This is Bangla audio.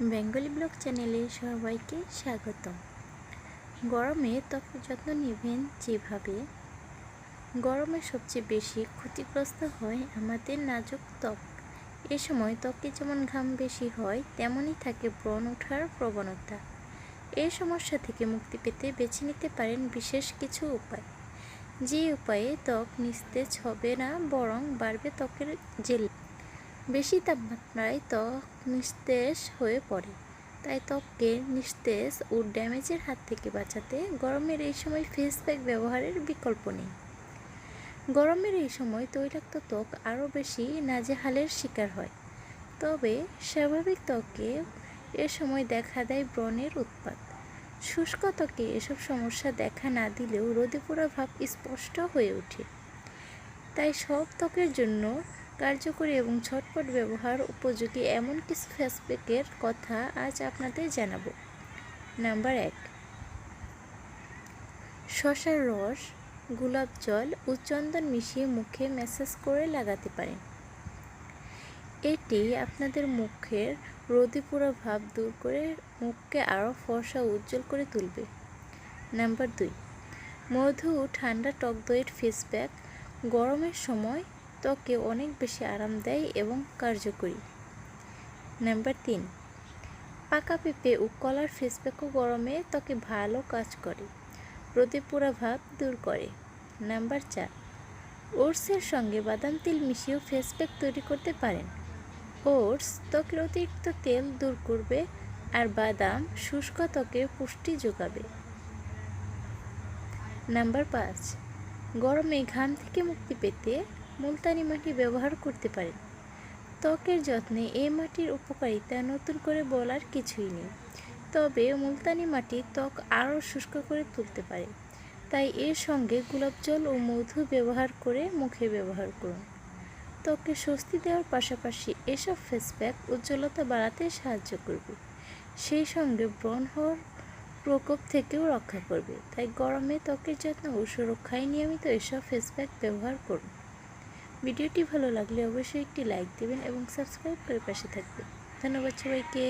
বেঙ্গলি ব্লগ চ্যানেলে সবাইকে স্বাগত গরমে ত্বকের যত্ন নেবেন যেভাবে। গরমে সবচেয়ে বেশি ক্ষতিগ্রস্ত হয় আমাদের নাজুক ত্বক। এ সময় ত্বকে যেমন ঘাম বেশি হয়, তেমনই থাকে ব্রণ ওঠার প্রবণতা। এই সমস্যা থেকে মুক্তি পেতে বেছে নিতে পারেন বিশেষ কিছু উপায়। যে উপায়ে ত্বক নিস্তেজ হবে না, বরং বাড়বে ত্বকের জেল। বেশি তাপমাত্রায় ত্বক নিস্তেজ হয়ে পড়ে। তাই ত্বককে নিস্তেজ ও ড্যামেজের হাত থেকে বাঁচাতে গরমের এই সময় ফেস প্যাক ব্যবহারের বিকল্প নেই। গরমের এই সময় তৈলাক্ত ত্বক আরও বেশি নাজেহালের শিকার হয়। তবে স্বাভাবিক ত্বকে এ সময় দেখা দেয় ব্রণের উৎপাত। শুষ্ক ত্বকে এসব সমস্যা দেখা না দিলেও রোদে পোড়া ভাব স্পষ্ট হয়ে ওঠে। তাই সব ত্বকের জন্য কার্যকরী এবং ঝটপট ব্যবহার উপযোগী এমন কিছু ফেস প্যাকের কথা আজ আপনাদের জানাব। নাম্বার এক, শশার রস, গোলাপ জল ও চন্দন মিশিয়ে মুখে ম্যাসাজ করে লাগাতে পারেন এটি আপনাদের মুখের রোদে পোড়া ভাব দূর করে মুখকে আরও ফর্সা উজ্জ্বল করে তুলবে। নাম্বার দুই, মধু ঠান্ডা টক দইয়ের ফেস প্যাক গরমের সময় ত্বকে অনেক বেশি আরাম দেয় এবং কার্যকরী। নাম্বার তিন, পাকা পেঁপে ও কলার ফেস প্যাকও গরমে ত্বকে ভালো কাজ করে রোদে পোড়া ভাব দূর করে। নাম্বার চার, ওটসের সঙ্গে বাদাম তেল মিশিয়েও ফেস প্যাক তৈরি করতে পারেন। ওটস ত্বকের অতিরিক্ত তেল দূর করবে আর বাদাম শুষ্ক ত্বকে পুষ্টি যোগাবে। নাম্বার পাঁচ, গরমে ঘাম থেকে মুক্তি পেতে মুলতানি মাটি ব্যবহার করতে পারেন। ত্বকের যত্নে এই মাটির উপকারিতা নতুন করে বলার কিছুই নেই। তবে মুলতানি মাটি ত্বক আরও শুষ্ক করে তুলতে পারে। তাই এর সঙ্গে গোলাপ জল ও মধু ব্যবহার করে মুখে ব্যবহার করুন। ত্বকে স্বস্তি দেওয়ার পাশাপাশি এসব ফেস প্যাক উজ্জ্বলতা বাড়াতে সাহায্য করবে। সেই সঙ্গে ব্রণ হওয়ার প্রকোপ থেকেও রক্ষা করবে। তাই গরমে ত্বকের যত্ন ও সুরক্ষায় নিয়মিত এসব ফেস প্যাক ব্যবহার করুন। ভিডিওটি ভালো লাগলে অবশ্যই একটি লাইক দেবেন এবং সাবস্ক্রাইব করে পাশে থাকবেন। ধন্যবাদ সবাইকে।